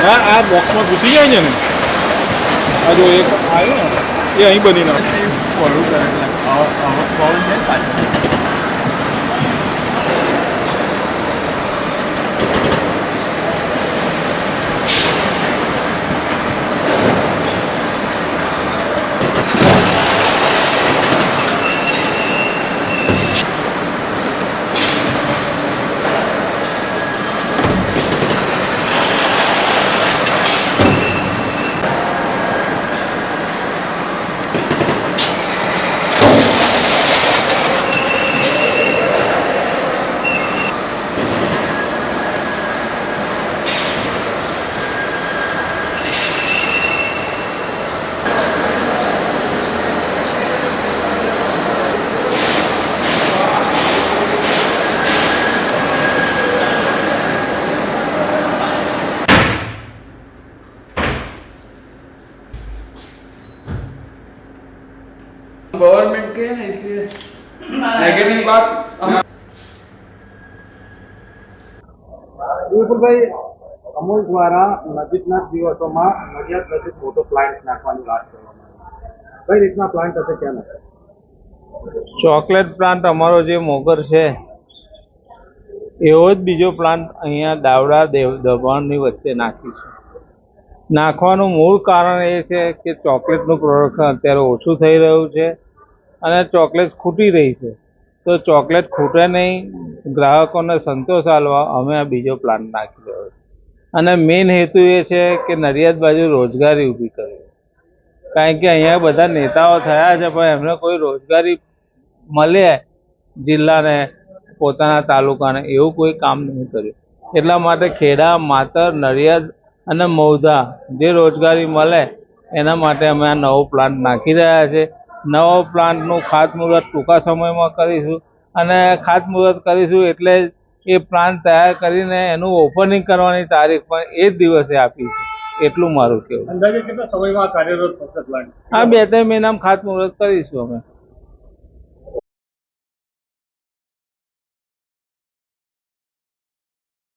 હા આ બોક્સમાં ઘૂસી જાય છે ને? આ જો એક આવ્યો ને, એ અહીં બની નાખે गवर्नमेंट के हैं ना इसलिए नेगेटिव बात વિપુલભાઈ અમૂલ દ્વારા નજીકના જ દિવસોમાં નડિયાદ નજીક મોટો પ્લાન્ટ નાખવાની વાત કરવામાં આવી કઈ રીતના પ્લાન્ટ હશે કેમ હશે ચોકલેટ પ્લાન્ટ અમારો જે મોગર છે એવો જ બીજો પ્લાન્ટ અહીંયા દાવડા દેવ દબાણની વચ્ચે નાખીશું નાખવાનું મૂળ કારણ એ છે કે ચોકલેટનું પ્રોડક્શન અત્યારે ઓછું થઈ રહ્યું છે અને ચોકલેટ ખૂટી રહી છે. તો ચોકલેટ ખૂટે નહીં, ગ્રાહકોને સંતોષ આલવા અમે આ બીજો પ્લાન નાખી રહ્યો છે. અને મેઇન હેતુ એ છે કે નડિયાદ બાજુ રોજગારી ઊભી કરવી. કારણ કે અહીંયા બધા નેતાઓ થયા છે, પણ એમને કોઈ રોજગારી મળે જિલ્લાને, પોતાના તાલુકાને એવું કોઈ કામ નહીં કર્યું. એટલા માટે ખેડા, માતર, નડિયાદ અને મૌધા જે રોજગારી મળે એના માટે અમે આ નવો પ્લાન્ટ નાખી રહ્યા છે. નવો પ્લાન્ટનું ખાતમુહૂર્ત ટૂંકા સમયમાં કરીશું. અને ખાતમુહૂર્ત કરીશું એટલે એ પ્લાન્ટ તૈયાર કરીને એનું ઓપનિંગ કરવાની તારીખ પણ એ જ દિવસે આપીશું એટલું મારું કહેવું. અંદાજે કેટલા સમયમાં કાર્યરત થશે પ્લાન્ટ આ બે ત્રણ મહિનામાં ખાતમુહૂર્ત કરીશું અમે.